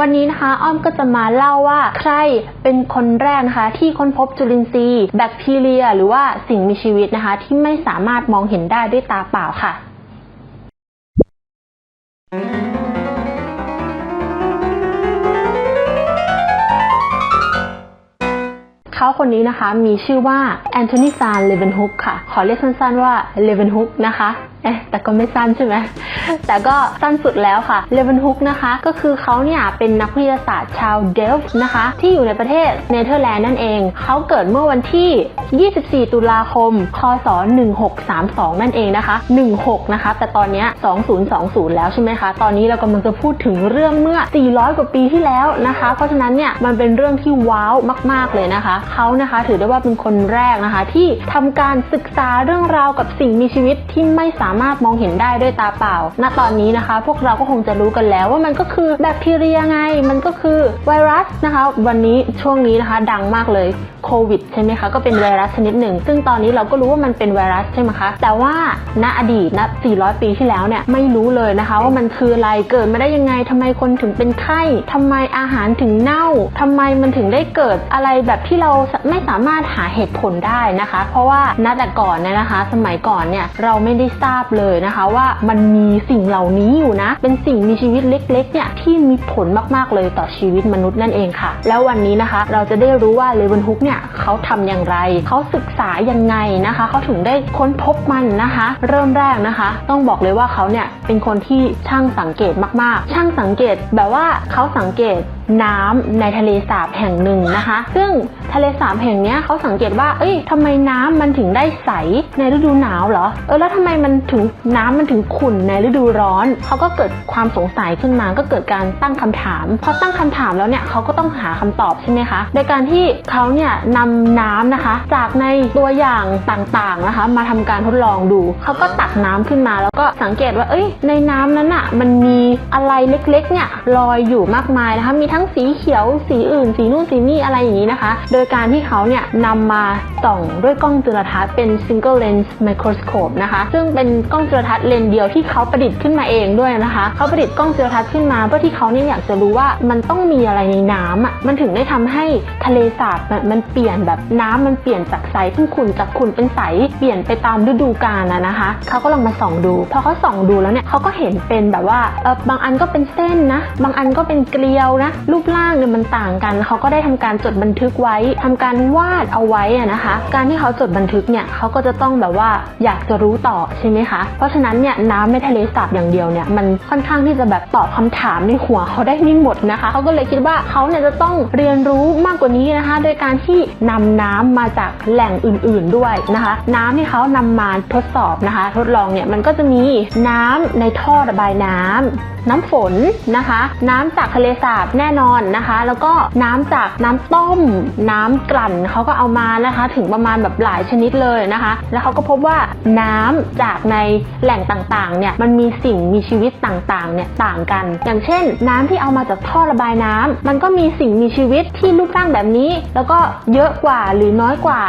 วันนี้นะคะอ้อมก็จะมาเล่าว่าใครเป็นคนแรกนะคะ ที่ค้นพบจุลินทรีย์แบคทีเรีย หรือว่าสิ่งมีชีวิตนะคะ ที่ไม่สามารถมองเห็นได้ด้วยตาเปล่าค่ะเขาคนนี้นะคะมีชื่อว่าแอนโทนีซานเลเวนฮุกค่ะ ขอเรียกสั้นๆว่าเลเวนฮุกนะคะเอ๊ะ แต่ก็ไม่สั้นใช่ไหมแต่ก็สั้นสุดแล้วค่ะเลเวนฮุกนะคะก็คือเขาเนี่ยเป็นนักวิทยาศาสตร์ชาวเดลฟ์นะคะที่อยู่ในประเทศเนเธอร์แลนด์นั่นเองเขาเกิดเมื่อวันที่ 24 ตุลาคม คศ 1632 นั่นเองนะคะ 16 นะคะ แต่ตอนนี้ 2020 แล้วใช่ไหมคะ ตอนนี้เรากำลังจะพูดถึงเรื่องเมื่อ 400 กว่าปีที่แล้วนะคะ เพราะฉะนั้นเนี่ยมันเป็นเรื่องที่ว้าวมาก ๆ เลยนะคะ เขานะคะถือได้ว่าเป็นคนแรกนะคะ ที่ทำการศึกษาเรื่องราวกับสิ่งมีชีวิตที่ไม่สามารถมองเห็นได้ด้วยตาเปล่า ณ ตอนนี้นะคะ พวกเราก็คงจะรู้กันแล้วว่ามันก็คือแบคทีเรียไง มันก็คือไวรัสนะคะ วันนี้ช่วงนี้นะคะ ดังมากเลยโควิดใช่ไหมคะ ก็เป็นไวรัสชนิดหนึ่ง ซึ่งตอนนี้เราก็รู้ว่ามันเป็นไวรัสใช่ไหมคะ แต่ว่าณอดีตณ 400 ปีที่แล้วเนี่ย ไม่รู้เลยนะคะ ว่ามันคืออะไร เกิดมาได้ยังไงทำไมคนถึงเป็นไข้ทำไมอาหารถึงเน่าทำไมมันถึงได้เกิดอะไรแบบที่เราไม่สามารถหาเหตุผลได้นะคะ เพราะว่าณแต่ก่อนเนี่ยนะคะ สมัยก่อนเนี่ยเราไม่ได้ทราบเลยนะคะว่ามันมีสิ่งเหล่านี้อยู่นะ เป็นสิ่งมีชีวิตเล็กๆเนี่ยที่มีผลมากๆเลยต่อชีวิตมนุษย์นั่นเองค่ะ แล้ววันนี้นะคะเราจะได้รู้ว่าเลเวนฮุกเนี่ยเขาทำอย่างไร เขาศึกษายังไงนะคะ เขาถึงได้ค้นพบมันนะคะ เริ่มแรกนะคะ ต้องบอกเลยว่าเขาเนี่ยเป็นคนที่ช่างสังเกตมากๆ ช่างสังเกตแบบว่าเขาสังเกต น้ำในทะเลสาบแห่งหนึ่งนะคะ ซึ่งทะเลสาบแห่งนี้เขาสังเกตว่า เอ้ยทำไมน้ำมันถึงได้ใสในฤดูหนาวเหรอ เออแล้วทำไมมันถึงน้ำมันถึงขุ่นในฤดูร้อน เขาก็เกิดความสงสัยขึ้นมา ก็เกิดการตั้งคำถาม พอตั้งคำถามแล้วเนี่ยเขาก็ต้องหาคำตอบใช่ไหมคะ โดยการที่เขาเนี่ยนำน้ำนะคะ จากในตัวอย่างต่างๆนะคะ มาทำการทดลองดู เขาก็ตักน้ำขึ้นมา แล้วก็สังเกตว่า เอ้ย ในน้ำนั้นอะมันมีอะไรเล็กๆเนี่ยลอยอยู่มากมายนะคะ มีทั้งสีเขียว สีอื่น สีนู่นสีนี่อะไรอย่างนี้นะคะ โดยการที่เขาเนี่ยนำมาส่องด้วยกล้องจุลทรรศน์เป็น single lens microscope นะคะ ซึ่งเป็นกล้องจุลทรรศน์เลนส์เดียวที่เขาประดิษฐ์ขึ้นมาเองด้วยนะคะเขาประดิษฐ์กล้องจุลทรรศน์ขึ้นมาเพื่อที่เขาเนี่ยอยากจะรู้ว่ามันต้องมีอะไรในน้ำอะมันถึงได้ทำให้ทะเลสาบมันมันเปลี่ยนแบบน้ำมันเปลี่ยนจากใสเป็นขุ่นจากขุ่นเป็นใสเปลี่ยนไปตามฤดูกาลนะนะคะเขาก็ลองมาส่องดู พอเขาส่องดูแล้วเนี่ยเขาก็เห็นเป็นแบบว่าเออบางอันก็เป็นเส้นนะ บางอันก็เป็นเกลียวนะรูปร่างเนี่ยมันต่างกัน เขาก็ได้ทำการจดบันทึกไว้ทำการวาดเอาไว้นะคะ การที่เขาจดบันทึกเนี่ยเขาก็จะต้องแบบว่าอยากจะรู้ต่อใช่ไหมคะ เพราะฉะนั้นเนี่ยน้ำในทะเลสาบอย่างเดียวเนี่ยมันค่อนข้างที่จะแบบตอบคำถามในหัวเขาได้ไม่หมดนะคะ เขาก็เลยคิดว่าเขาเนี่ยจะต้องเรียนรู้มากกว่านี้นะคะ โดยการที่นำน้ำมาจากแหล่งอื่น ๆด้วยนะคะ น้ำที่เขานำมาทดสอบนะคะ ทดลองเนี่ยมันก็จะมีน้ำในท่อระบายน้ำน้ำฝนนะคะ น้ำจากทะเลสาบแน่นอนนะคะ แล้วก็น้ำจากน้ำต้ม น้ำกลั่นเขาก็เอามานะคะ ถึงประมาณแบบหลายชนิดเลยนะคะ แล้วเขาก็พบว่าน้ำจากในแหล่งต่างๆเนี่ยมันมีสิ่งมีชีวิตต่างๆเนี่ยต่างกัน อย่างเช่น น้ำที่เอามาจากท่อระบายน้ำมันก็มีสิ่งมีชีวิตที่รูปร่างแบบนี้ แล้วก็เยอะกว่าหรือน้อยกว่า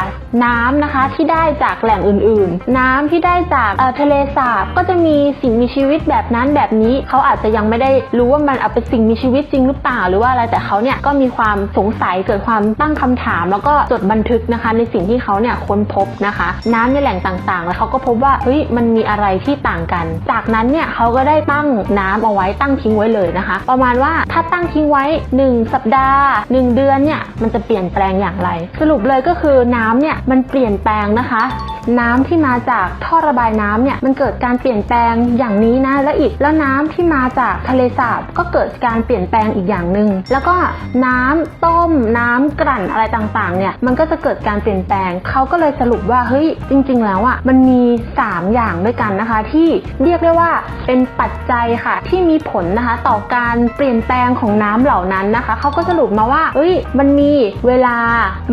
น้ำนะคะที่ได้จากแหล่งอื่นๆ น้ำที่ได้จากทะเลสาบก็จะมีสิ่งมีชีวิตแบบนั้นแบบนี้เขาอาจจะยังไม่ได้รู้ว่ามันเอาเป็นสิ่งมีชีวิตจริงหรือเปล่าหรือว่าอะไรแต่เขาเนี่ยก็มีความสงสัยเกิดความตั้งคำถาม แล้วก็จดบันทึกนะคะ ในสิ่งที่เขาเนี่ยค้นพบนะคะ น้ำในแหล่งต่างๆ แล้วเขาก็พบว่าเฮ้ยมันมีอะไรที่ต่างกัน จากนั้นเนี่ยเขาก็ได้ตั้งน้ำเอาไว้ตั้งทิ้งไว้เลยนะคะ ประมาณว่าถ้าตั้งทิ้งไว้ 1 สัปดาห์ 1 เดือนเนี่ยมันจะเปลี่ยนแปลงอย่างไร สรุปเลยก็คือน้ำเนี่ยมันเปลี่ยนแปลงนะคะน้ำที่มาจากท่อระบายน้ำเนี่ยมันเกิดการเปลี่ยนแปลงอย่างนี้นะและอีกแล้วน้ำที่มาจากทะเลสาบก็เกิดการเปลี่ยนแปลงอีกอย่างหนึ่งแล้วก็น้ำต้มน้ำกลั่นอะไรต่างๆเนี่ยมันก็จะเกิดการเปลี่ยนแปลงเขาก็เลยสรุปว่าเฮ้ยจริง ๆ แล้วอะมันมี 3 อย่างด้วยกันนะคะ ที่เรียกได้ว่าเป็นปัจจัยค่ะ ที่มีผลนะคะ ต่อการเปลี่ยนแปลงของน้ำเหล่านั้นนะคะเขาก็สรุปมาว่าเอ้ยมันมีเวลา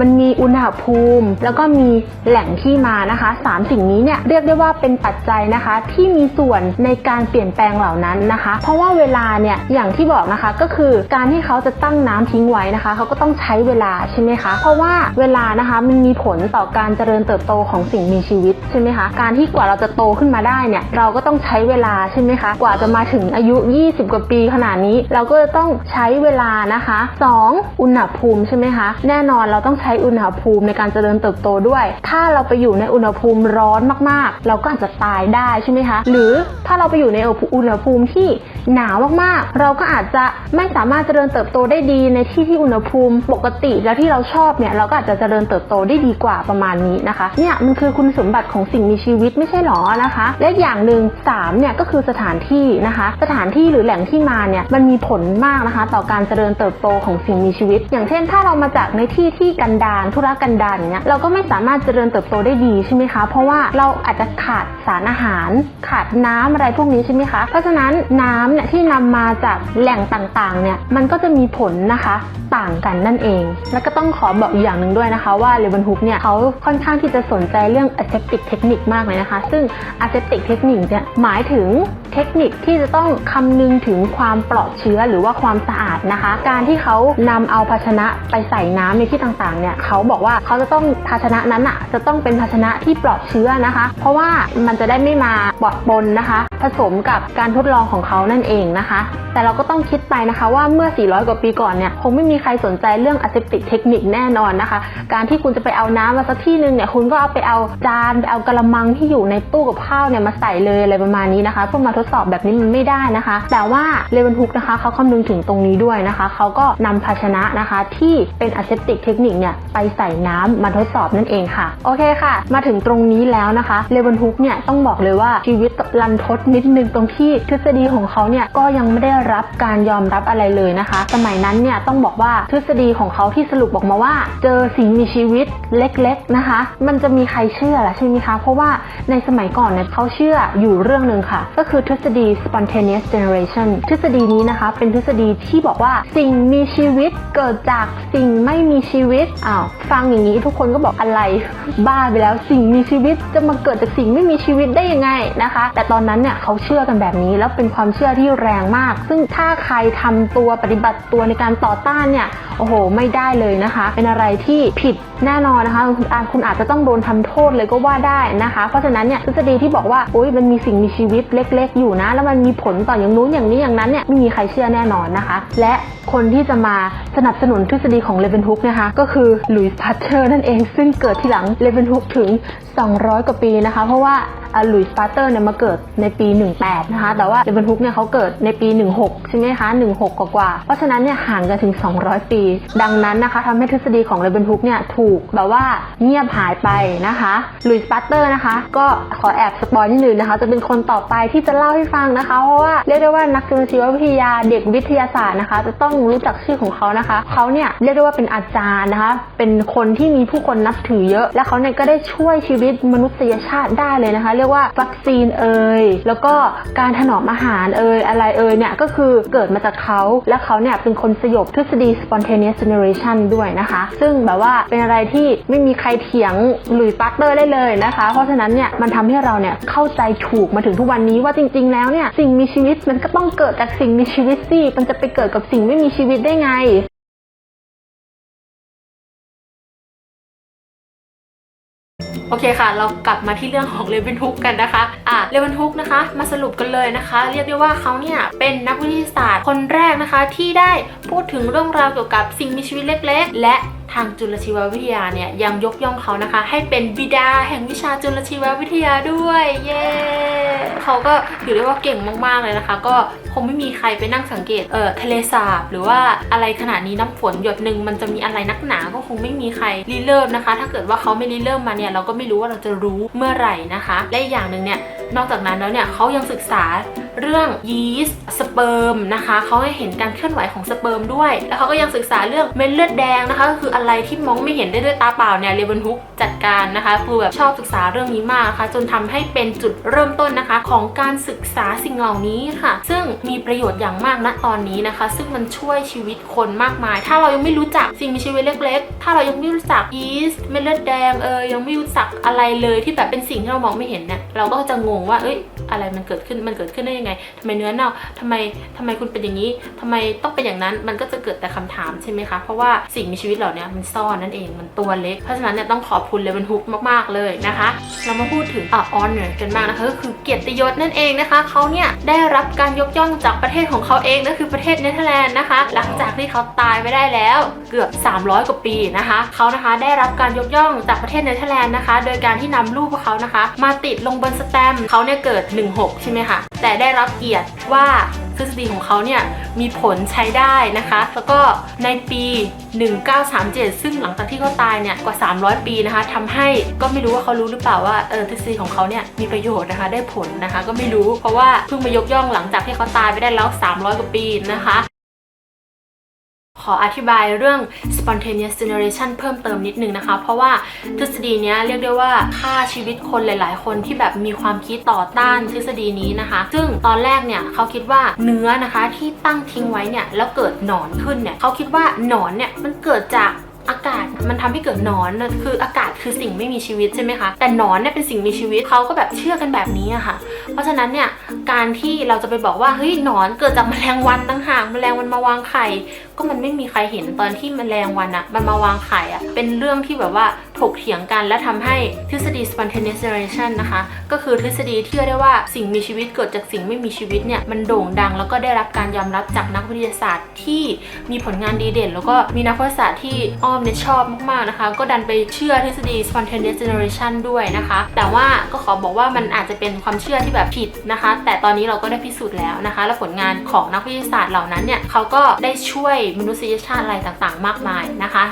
มันมีอุณหภูมิ แล้วก็มีแหล่งที่มานะคะนะคะสามสิ่งนี้เนี่ยเรียกได้ว่าเป็นปัจจัยนะคะ ที่มีส่วนในการเปลี่ยนแปลงเหล่านั้นนะคะ เพราะว่าเวลาเนี่ยอย่างที่บอกนะคะก็คือการที่เขาจะตั้งน้ำทิ้งไว้นะคะเขาก็ต้องใช้เวลาใช่ไหมคะ เพราะว่าเวลานะคะมันมีผลต่อการเจริญเติบโตของสิ่งมีชีวิตใช่ไหมคะ การที่กว่าเราจะโตขึ้นมาได้เนี่ยเราก็ต้องใช้เวลาใช่ไหมคะ กว่าจะมาถึงอายุ 20 กว่าปีขนาดนี้ เราก็จะต้องใช้เวลานะคะ 2. อุณหภูมิใช่ไหมคะ แน่นอนเราต้องใช้อุณหภูมิในการเจริญเติบโตด้วย ถ้าเราไปอยู่ในอุณหภูมิร้อนมากๆ เราก็อาจจะตายได้ใช่ไหมคะ หรือถ้าเราไปอยู่ในอุณหภูมิที่หนาวมากๆ เราก็อาจจะไม่สามารถเจริญเติบโตได้ดีในที่ที่อุณหภูมิ ปกติแล้วที่เราชอบเนี่ยเราก็อาจจะเจริญเติบโตได้ดีกว่าประมาณนี้นะคะเนี่ยมันคือคุณสมบัติของสิ่งมีชีวิตไม่ใช่หรอนะคะ และอย่างหนึ่งสามเนี่ยก็คือสถานที่นะคะ สถานที่หรือแหล่งที่มาเนี่ยมันมีผลมากนะคะ ต่อการเจริญเติบโตของสิ่งมีชีวิต อย่างเช่น ถ้าเรามาจากในที่ที่กันดารทุรกันดารเนี่ยเราก็ไม่สามารถเจริญเติบโตได้ดีใช่ไหมคะ เพราะว่าเราอาจจะขาดสารอาหาร ขาดน้ำอะไรพวกนี้ใช่ไหมคะเพราะฉะนั้นน้ำเนี่ยที่นำมาจากแหล่งต่างๆเนี่ยมันก็จะมีผลนะคะต่างกันนั่นเอง แล้วก็ต้องขอบอกอีกอย่างหนึ่งด้วยนะคะว่าเลเวนฮุกเนี่ยเขาค่อนข้างที่จะสนใจเรื่อง aseptic technique มากเลยนะคะ ซึ่ง aseptic technique เนี่ยหมายถึงเทคนิคที่จะต้องคำนึงถึงความปลอดเชื้อหรือว่าความสะอาดนะคะ การที่เขานำเอาภาชนะไปใส่น้ำในที่ต่างๆเนี่ยเขาบอกว่าเขาจะต้องภาชนะนั้นอะจะต้องเป็นภาชนะที่ปลอดเชื้อนะคะ เพราะว่ามันจะได้ไม่มาปอดปนนะคะ ผสมกับการทดลองของเขานั่นเองนะคะ แต่เราก็ต้องคิดไปนะคะว่าเมื่อสี400 กว่าปีก่อนเนี่ยคงไม่มีใครสนใจเรื่อง aseptic technique แน่นอนนะคะ การที่คุณจะไปเอาน้ำมาสักที่หนึ่งเนี่ยคุณก็เอาไปเอาจานไปเอากระมังที่อยู่ในตู้กับข้าวเนี่ยมาใส่เลยอะไรประมาณนี้นะคะเพื่อมาทดสอบแบบนี้มันไม่ได้นะคะ แต่ว่าเลเวนฮุกนะคะเขาคำนึงถึงตรงนี้ด้วยนะคะเขาก็นำภาชนะนะคะที่เป็น aseptic technique เนี่ยไปใส่น้ำมาทดสอบนั่นเองค่ะ โอเคค่ะ มาถึงตรงนี้แล้วนะคะเลเวนฮุกเนี่ยต้องบอกเลยว่าชีวิตลันทดนิดนึงตรงที่ทฤษฎีของเขาเนี่ยก็ยังไม่ได้รับการยอมรับอะไรเลยนะคะสมัยนั้นเนี่ยต้องบอกว่าทฤษฎีของเขาที่สรุปออกมาว่า เจอสิ่งมีชีวิตเล็กๆนะคะ มันจะมีใครเชื่อล่ะใช่ไหมคะ เพราะว่าในสมัยก่อนเนี่ยเขาเชื่ออยู่เรื่องหนึ่งค่ะ ก็คือทฤษฎี spontaneous generation ทฤษฎีนี้นะคะ เป็นทฤษฎีที่บอกว่าสิ่งมีชีวิตเกิดจากสิ่งไม่มีชีวิตอ้าวฟังอย่างนี้ทุกคนก็บอกอะไรบ้าไปแล้วสิ่งมีชีวิตจะมาเกิดจากสิ่งไม่มีชีวิตได้ยังไงนะคะ แต่ตอนนั้นเนี่ยเขาเชื่อกันแบบนี้แล้วเป็นความเชื่อที่แรงมาก ซึ่งถ้าใครทำตัวปฏิบัติตัวในการต่อต้านเนี่ยโอ้โห ไม่ได้เลยนะคะ เป็นอะไรที่ผิดแน่นอนนะคะคุณอาคุณอาจจะต้องโดนทำโทษเลยก็ว่าได้นะคะ เพราะฉะนั้นเนี่ยทฤษฎีที่บอกว่าโอ้ยมันมีสิ่งมีชีวิตเล็ก ๆ อยู่นะ แล้วมันมีผลต่ออย่างนู้นอย่างนี้อย่างนั้นเนี่ยไม่มีใครเชื่อแน่นอนนะคะ และคนที่จะมาสนับสนุนทฤษฎีของเลเวนฮุกนะคะ ก็คือหลุยส์พาสเตอร์นั่นเองซึ่งเกิดที่หลังเลเวนฮุกถึง 200 กว่าปีนะคะ เพราะว่า หลุยส์พาเตอร์เนี่ยมาเกิดในปี 18 นะคะ แต่ว่าเลเวนฮุกเนี่ยเขาเกิดในปี 16 ใช่ไหมคะ 16 กว่าๆเพราะฉะนั้นเนี่ยห่างกันถึง 200 ปี ดังนั้นนะคะทำให้ทฤษฎีของเลเวนฮุกเนี่ยถูกแบบว่าเงียบหายไปนะคะหลุยส์พาเตอร์นะคะ ก็ขอแอบสปอยนิดนึงนะคะ จะเป็นคนต่อไปที่จะเล่าให้ฟังนะคะ เพราะว่าเรียกได้ว่านักจุลชีววิทยาเด็กวิทยาศาสตร์นะคะ จะต้องรู้จักชื่อของเขานะคะเขาเนี่ยเรียกได้ว่าเป็นอาจารย์นะคะ เป็นคนที่มีผู้คนนับถือเยอะ และเขาเนี่ยก็ได้ช่วยชีวิตมนุษยชาติได้เลยนะคะเรียกว่าวัคซีนเอ่ยแล้วก็การถนอมอาหารเอ่ยอะไรเอ่ยเนี่ยก็คือเกิดมาจากเขาและเขาเนี่ยเป็นคนสยบทฤษฎี spontaneous generation ด้วยนะคะ ซึ่งแบบว่าเป็นอะไรที่ไม่มีใครเถียงหลุยส์ปาสเตอร์ได้เลยนะคะ เพราะฉะนั้นเนี่ยมันทำให้เราเนี่ยเข้าใจถูกมาถึงทุกวันนี้ว่าจริง ๆ แล้วเนี่ยสิ่งมีชีวิตมันก็ต้องเกิดจากสิ่งมีชีวิตสิมันจะไปเกิดกับสิ่งไม่มีชีวิตได้ไง โอเคค่ะ เรากลับมาที่เรื่องของเลเวนทุกกันนะคะอะเลเวนทุกนะคะ มาสรุปกันเลยนะคะ เรียกได้ว่าเขาเนี่ยเป็นนักวิทยาศาสตร์คนแรกนะคะที่ได้พูดถึงเรื่องราวเกี่ยวกับสิ่งมีชีวิตเล็ก ๆ และ ทางจุลชีววิทยาเนี่ยยังยกย่องเขานะคะ ให้เป็นบิดาแห่งวิชาจุลชีววิทยาด้วย เย้เขาก็ถือได้ว่าเก่งมากๆเลยนะคะ ก็คงไม่มีใครไปนั่งสังเกตเออทะเลสาบ หรือว่าอะไรขนาดนี้น้ำฝนหยดหนึ่งมันจะมีอะไรนักหนาก็คงไม่มีใครรีเริ่มนะคะ ถ้าเกิดว่าเขาไม่รีเริ่มมาเนี่ยเราก็ไม่รู้ว่าเราจะรู้เมื่อไหร่นะคะ และอีกอย่างหนึ่งเนี่ย นอกจากนั้นแล้วเนี่ยเขายังศึกษาเรื่องยีสต์สเปิร์มนะคะเขาให้เห็นการเคลื่อนไหวของสเปิร์มด้วย แล้วเขาก็ยังศึกษาเรื่องเม็ดเลือดแดงนะคะก็คืออะไรที่มองไม่เห็นได้ด้วยตาเปล่าเนี่ยเลเวนฮุกจัดการนะคะคือแบบชอบศึกษาเรื่องนี้มากนะคะจนทำให้เป็นจุดเริ่มต้นนะคะ ของการศึกษาสิ่งเหล่านี้ค่ะ ซึ่งมีประโยชน์อย่างมากณตอนนี้นะคะ ซึ่งมันช่วยชีวิตคนมากมาย ถ้าเรายังไม่รู้จักสิ่งมีชีวิตเล็ก ๆ ถ้าเรายังไม่รู้จักยีสต์เม็ดเลือดแดงเออยังไม่รู้จักอะไรเลยที่แบบเป็นสิ่งที่เรามองไม่เห็นเนี่ยเราก็จะงงว่า เอ้ย อะไรมันเกิดขึ้น มันเกิดขึ้นได้ยังไงทำไมเนื้อเน่าทำไมทำไมคุณเป็นอย่างนี้ทำไมต้องเป็นอย่างนั้น มันก็จะเกิดแต่คำถามใช่ไหมคะ เพราะว่าสิ่งมีชีวิตเหล่านี้มันซ่อนนั่นเอง มันตัวเล็ก เพราะฉะนั้นเนี่ยต้องขอบคุณเลเวนฮุกมากๆเลยนะคะ เรามาพูดถึงอะออนเนอร์กันบ้างนะคะ ก็คือเกียรติยศนั่นเองนะคะ เขาเนี่ยได้รับการยกย่องจากประเทศของเขาเองนั่นคือประเทศเนเธอร์แลนด์นะคะ หลังจากที่เขาตายไปได้แล้วเกือบ 300 กว่าปีนะคะ เขานะคะได้รับการยกย่องจากประเทศเนเธอร์แลนด์นะคะ โดยการที่นำรูปของเขานะคะ มาติดลงบนสแตมเขาเนี่ยเกิด 16 ใช่ไหมคะ แต่ได้รับเกียรติว่าทฤษฎีของเขาเนี่ยมีผลใช้ได้นะคะ แล้วก็ในปี 1937 ซึ่งหลังจากที่เขาตายเนี่ยกว่า 300 ปีนะคะทำให้ก็ไม่รู้ว่าเขารู้หรือเปล่าว่าเออทฤษฎีของเขาเนี่ยมีประโยชน์นะคะได้ผลนะคะ ก็ไม่รู้เพราะว่าเพิ่งมายกย่องหลังจากที่เขาตายไปได้แล้ว 300 กว่าปีนะคะ ขออธิบายเรื่อง spontaneous generation เพิ่มเติมนิดนึงนะคะ เพราะว่าทฤษฎีนี้เรียกได้ว่าฆ่าชีวิตคนหลาย ๆ คนที่แบบมีความคิดต่อต้านทฤษฎีนี้นะคะ ซึ่งตอนแรกเนี่ยเขาคิดว่าเนื้อนะคะที่ตั้งทิ้งไว้เนี่ยแล้วเกิดหนอนขึ้นเนี่ยเขาคิดว่าหนอนเนี่ยมันเกิดจากอากาศมันทำให้เกิดหนอนคืออากาศคือสิ่งไม่มีชีวิตใช่ไหมคะแต่หนอนเนี่ยเป็นสิ่งมีชีวิตเขาก็แบบเชื่อกันแบบนี้อะค่ะ เพราะฉะนั้นเนี่ยการที่เราจะไปบอกว่าเฮ้ยหนอนเกิดจากแมลงวันต่างหากแมลงวันมาวางไข่ ก็มันไม่มีใครเห็นตอนที่แมลงวันอะมันมาวางไข่อะเป็นเรื่องที่แบบว่าถกเถียงกันและทำให้ทฤษฎี spontaneous generation นะคะ ก็คือทฤษฎีที่เรียกได้ว่าสิ่งมีชีวิตเกิดจากสิ่งไม่มีชีวิตเนี่ย มันโด่งดังแล้วก็ได้รับการยอมรับจากนักวิทยาศาสตร์ที่มีผลงานดีเด่น แล้วก็มีนักวิทยาศาสตร์ที่อ้อมเนี่ยชอบมากๆนะคะ ก็ดันไปเชื่อทฤษฎี spontaneous generation ด้วยนะคะ แต่ว่าก็ขอบอกว่ามันอาจจะเป็นความเชื่อที่แบบผิดนะคะ แต่ตอนนี้เราก็ได้พิสูจน์แล้วนะคะ และผลงานของนักวิทยาศาสตร์เหล่านั้นเนี่ยเขาก็ได้ช่วยมนุษยชาติอะไรต่างๆ มากมายนะคะ